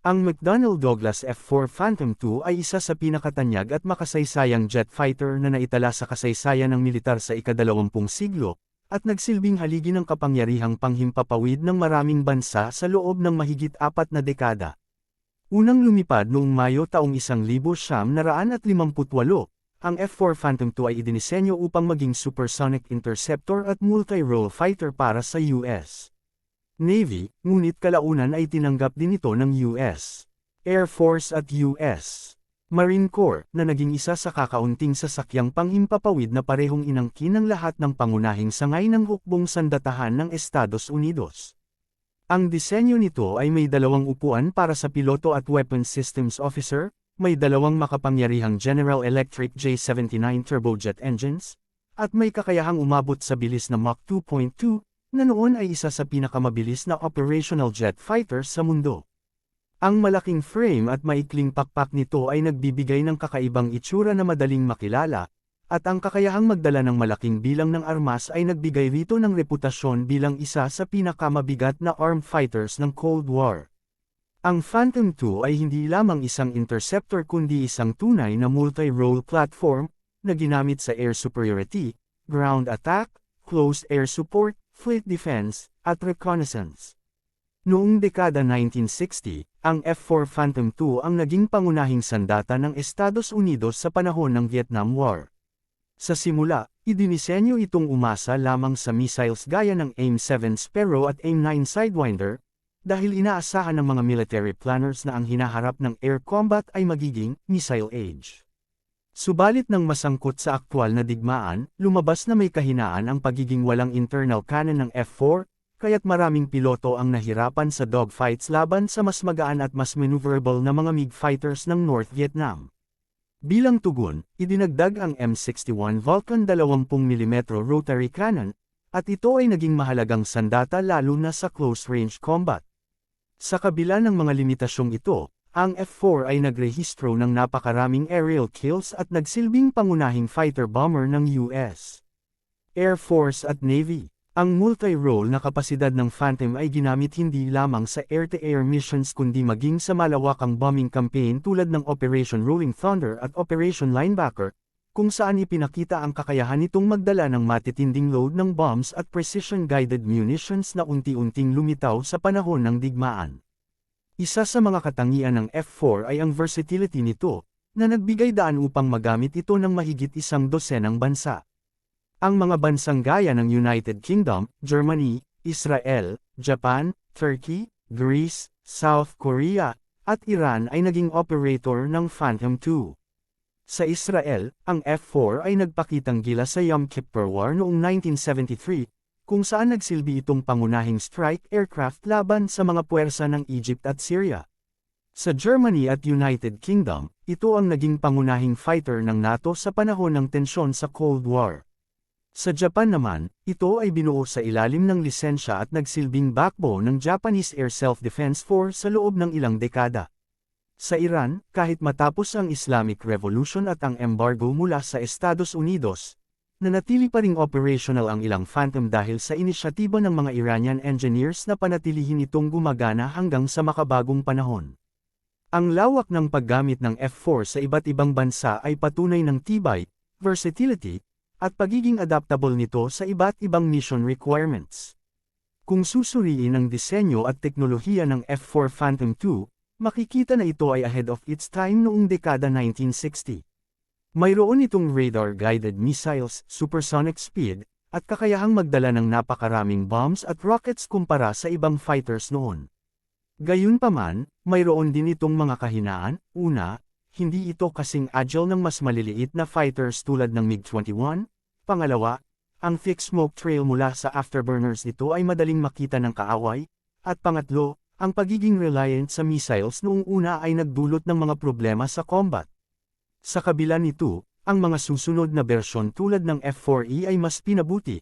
Ang McDonnell Douglas F-4 Phantom II ay isa sa pinakatanyag at makasaysayang jet fighter na naitala sa kasaysayan ng militar sa ikadalawampung siglo, at nagsilbing haligi ng kapangyarihang panghimpapawid ng maraming bansa sa loob ng mahigit apat na dekada. Unang lumipad noong Mayo taong 1958, ang F-4 Phantom II ay idinisenyo upang maging supersonic interceptor at multi-role fighter para sa US. Navy, ngunit kalaunan ay tinanggap din ito ng US Air Force at US Marine Corps na naging isa sa kakaunting sasakyang panghimpapawid na parehong inangkin ng lahat ng pangunahing sangay ng hukbong sandatahan ng Estados Unidos. Ang disenyo nito ay may dalawang upuan para sa piloto at weapons systems officer, may dalawang makapangyarihang General Electric J-79 turbojet engines, at may kakayahang umabot sa bilis na Mach 2.2 na noon ay isa sa pinakamabilis na operational jet fighter sa mundo. Ang malaking frame at maikling pakpak nito ay nagbibigay ng kakaibang itsura na madaling makilala, at ang kakayahang magdala ng malaking bilang ng armas ay nagbigay rito ng reputasyon bilang isa sa pinakamabigat na armed fighters ng Cold War. Ang Phantom II ay hindi lamang isang interceptor kundi isang tunay na multi-role platform na ginamit sa air superiority, ground attack, closed air support, fleet defense, at reconnaissance. Noong dekada 1960, ang F-4 Phantom II ang naging pangunahing sandata ng Estados Unidos sa panahon ng Vietnam War. Sa simula, idinisenyo itong umasa lamang sa missiles gaya ng AIM-7 Sparrow at AIM-9 Sidewinder, dahil inaasahan ng mga military planners na ang hinaharap ng air combat ay magiging missile age. Subalit nang masangkot sa aktwal na digmaan, lumabas na may kahinaan ang pagiging walang internal cannon ng F-4, kaya't maraming piloto ang nahirapan sa dogfights laban sa mas magaan at mas maneuverable na mga MiG fighters ng North Vietnam. Bilang tugon, idinagdag ang M61 Vulcan 20mm rotary cannon, at ito ay naging mahalagang sandata lalo na sa close-range combat. Sa kabila ng mga limitasyong ito, ang F-4 ay nagrehistro ng napakaraming aerial kills at nagsilbing pangunahing fighter bomber ng US Air Force at Navy. Ang multi-role na kapasidad ng Phantom ay ginamit hindi lamang sa air-to-air -air missions kundi maging sa malawakang bombing campaign tulad ng Operation Rolling Thunder at Operation Linebacker, kung saan ipinakita ang kakayahan nitong magdala ng matitinding load ng bombs at precision-guided munitions na unti-unting lumitaw sa panahon ng digmaan. Isa sa mga katangian ng F4 ay ang versatility nito, na nagbigay daan upang magamit ito ng mahigit isang dosenang bansa. Ang mga bansang gaya ng United Kingdom, Germany, Israel, Japan, Turkey, Greece, South Korea, at Iran ay naging operator ng Phantom II. Sa Israel, ang F-4 ay nagpakitang gila sa Yom Kippur War noong 1973, kung saan nagsilbi itong pangunahing strike aircraft laban sa mga puwersa ng Egypt at Syria. Sa Germany at United Kingdom, ito ang naging pangunahing fighter ng NATO sa panahon ng tensyon sa Cold War. Sa Japan naman, ito ay binuo sa ilalim ng lisensya at nagsilbing backbone ng Japanese Air Self-Defense Force sa loob ng ilang dekada. Sa Iran, kahit matapos ang Islamic Revolution at ang embargo mula sa Estados Unidos, Nanatili pa ring operational ang ilang Phantom dahil sa inisyatiba ng mga Iranian engineers na panatilihin itong gumagana hanggang sa makabagong panahon. Ang lawak ng paggamit ng F-4 sa iba't ibang bansa ay patunay ng tibay, versatility, at pagiging adaptable nito sa iba't ibang mission requirements. Kung susuriin ang disenyo at teknolohiya ng F-4 Phantom II, makikita na ito ay ahead of its time noong dekada 1960. Mayroon itong radar-guided missiles, supersonic speed, at kakayahang magdala ng napakaraming bombs at rockets kumpara sa ibang fighters noon. Gayunpaman, mayroon din itong mga kahinaan, una, hindi ito kasing agile ng mas maliliit na fighters tulad ng MiG-21, pangalawa, ang thick smoke trail mula sa afterburners nito ay madaling makita ng kaaway, at pangatlo, ang pagiging reliant sa missiles noong una ay nagdulot ng mga problema sa combat. Sa kabila nito, ang mga susunod na bersyon tulad ng F4E ay mas pinabuti,